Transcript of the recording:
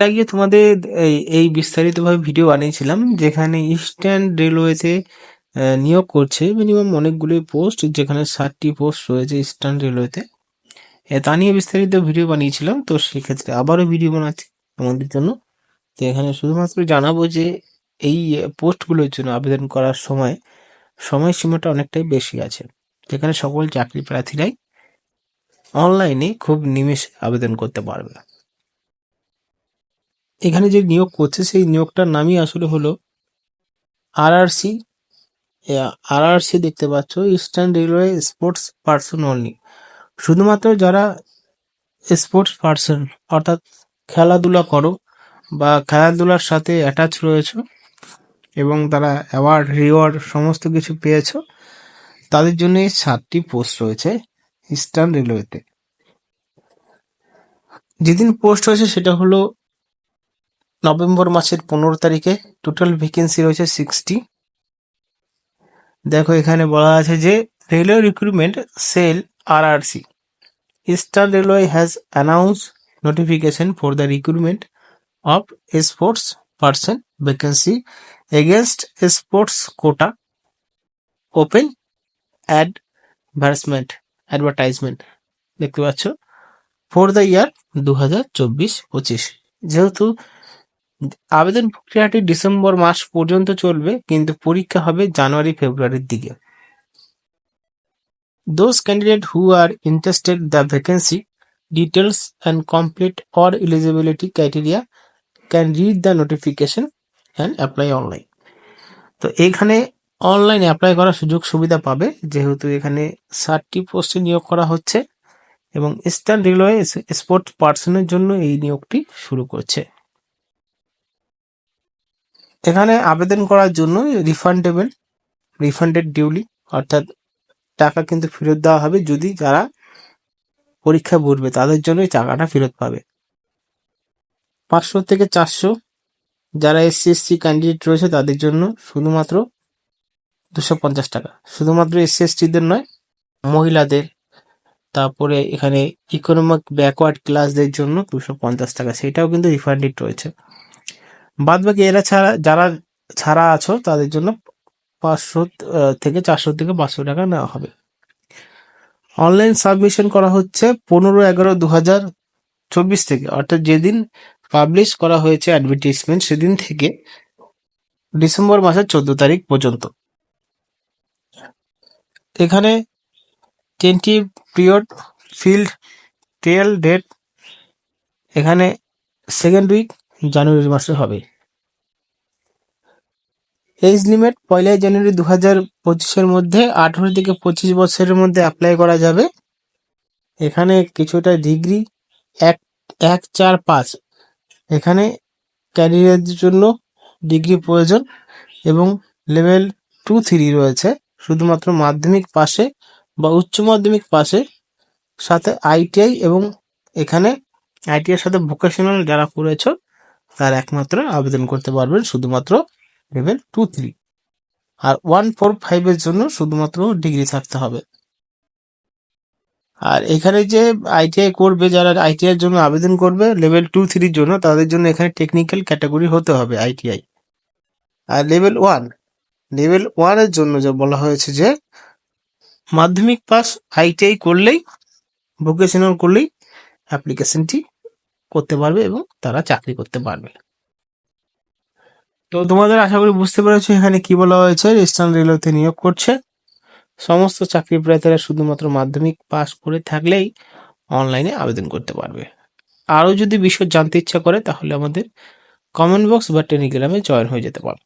আগে তোমাদের এই বিস্তারিতভাবে ভিডিও বানিয়েছিলাম, যেখানে ইস্টার্ন রেলওয়েতে নিয়োগ করছে মিনিমাম অনেকগুলি পোস্ট যেখানে ষাটটি পোস্ট রয়েছে ইস্টার্ন রেলওয়েতে তা নিয়ে বিস্তারিত ভিডিও বানিয়েছিলাম, তো সেক্ষেত্রে আবারও ভিডিও বানাচ্ছি তোমাদের জন্য। তো এখানে শুধুমাত্র জানাব যে, এই পোস্টগুলোর জন্য আবেদন করার সময়, সময়সীমাটা অনেকটাই বেশি আছে। যেখানে সকল চাকরি প্রার্থীরাই অনলাইনে খুব নিমেষে আবেদন করতে পারবে। এখানে যে নিয়োগ করছে, সেই নিয়োগটার নামই আসলে হলো আরআরসি আরআরসি দেখতে পাচ্ছ eastern railway sports person only শুধুমাত্র যারা স্পোর্টস পার্সন অর্থাৎ খেলাধুলা করো বা খেলাধুলার সাথে অ্যাটাচ রয়েছে এবং তারা অ্যাওয়ার্ড রিওয়ার্ড সমস্ত কিছু পেয়েছ, তাদের জন্য সাতটি পোস্ট রয়েছে ইস্টার্ন রেলওয়েতে যেদিন পোস্ট হয়েছে, সেটা হলো নভেম্বর মাসের পনেরো তারিখে টোটাল ভ্যাকেন্সি রয়েছে সিক্সটি দেখো, এখানে বলা আছে যে railway recruitment cell R R C eastern railway has announce notification for the recruitment of sports person vacancy against sports quota open advertisement advertisement দেখতে পাচ্ছ? ফর দ্য ইয়ার দু হাজার চব্বিশ পঁচিশ। যেহেতু আবেদন প্রক্রিয়াটি ডিসেম্বর মাস পর্যন্ত চলবে, কিন্তু পরীক্ষা হবে জানুয়ারি, ফেব্রুয়ারির দিকে। Those candidate who are interested the vacancy details and complete or eligibility criteria can read the notification and apply online তো এখানে অনলাইন অ্যাপ্লাই করার সুযোগ সুবিধা পাবে, যেহেতু এখানে ষাটটি পোস্টে নিয়োগ করা হচ্ছে এবং ইস্টার্ন রেলওয়ে স্পোর্টস পার্সনের জন্য এই নিয়োগটি শুরু করছে। এখানে আবেদন করার জন্য রিফান্ডেবল রিফান্ডেড ডিউলি অর্থাৎ টাকা কিন্তু ফেরত দেওয়া হবে যদি যারা পরীক্ষা বসবে তাদের জন্য টাকাটা ফেরত পাবে। পাঁচশো থেকে চারশো যারা এসসি এসসি ক্যান্ডিডেট রয়েছে তাদের জন্য শুধুমাত্র দুশো পঞ্চাশ টাকা। শুধুমাত্র এসসি এসটিদের নয়, মহিলাদের, তারপরে এখানে ইকোনমিক ব্যাকওয়ার্ড ক্লাসদের জন্য দুশো পঞ্চাশ টাকা। সেটাও কিন্তু রিফান্ডেড রয়েছে। বাদ বাকি এরা ছাড়া, যারা ছাড়া আছো, তাদের জন্য পাঁচশো থেকে চারশো থেকে পাঁচশো টাকা নেওয়া হবে। অনলাইন সাবমিশন করা হচ্ছে পনেরো এগারো দু হাজার চব্বিশ থেকে। অর্থাৎ যেদিন পাবলিশ করা হয়েছে অ্যাডভার্টিজমেন্ট সেদিন থেকে ডিসেম্বর মাসের চোদ্দ তারিখ পর্যন্ত। এখানে tentative period field trial date এখানে সেকেন্ড উইক জানুয়ারি মাসে হবে। এজ লিমিট পয়লা জানুয়ারি দু হাজার পঁচিশের মধ্যে আঠারো থেকে পঁচিশ বছরের মধ্যে অ্যাপ্লাই করা যাবে। এখানে কিছুটা ডিগ্রি এক এক, চার, পাঁচ। এখানে ক্যারিয়ারের জন্য ডিগ্রি প্রয়োজন এবং লেভেল টু থ্রি রয়েছে। শুধুমাত্র মাধ্যমিক পাশে বা উচ্চ মাধ্যমিক পাশে। সাথে আইটিআই এবং এখানে আইটিআই সাথে ভোকেশনাল যারা করেছ তার একমাত্র আবেদন করতে পারবেন শুধুমাত্র লেভেল টু থ্রি আর ওয়ান ফোর ফাইভের জন্য শুধুমাত্র ডিগ্রি থাকতে হবে। আর এখানে যে আইটিআই করবে, যারা আইটিআই এর জন্য আবেদন করবে লেভেল টু থ্রির জন্য তাদের জন্য এখানে টেকনিক্যাল ক্যাটাগরি হতে হবে আইটিআই আর লেভেল ওয়ান লেভেল ওয়ানের জন্য যা বলা হয়েছে যে মাধ্যমিক পাস আইটিআই করলেই ভোকেশনাল করলেই অ্যাপ্লিকেশনটি করতে পারবে এবং তারা চাকরি করতে পারবে। তো তোমাদের আশা করি বুঝতে পেরেছ এখানে কি বলা হয়েছে ইস্টার্ন রেলওয়েতে নিয়োগ করছে। সমস্ত চাকরি প্রার্থীরা শুধুমাত্র মাধ্যমিক পাস করে থাকলেই অনলাইনে আবেদন করতে পারবে। আরও যদি বিষয় জানতে ইচ্ছা করে তাহলে আমাদের কমেন্ট বক্স বা টেলিগ্রামে জয়েন হয়ে যেতে পারো।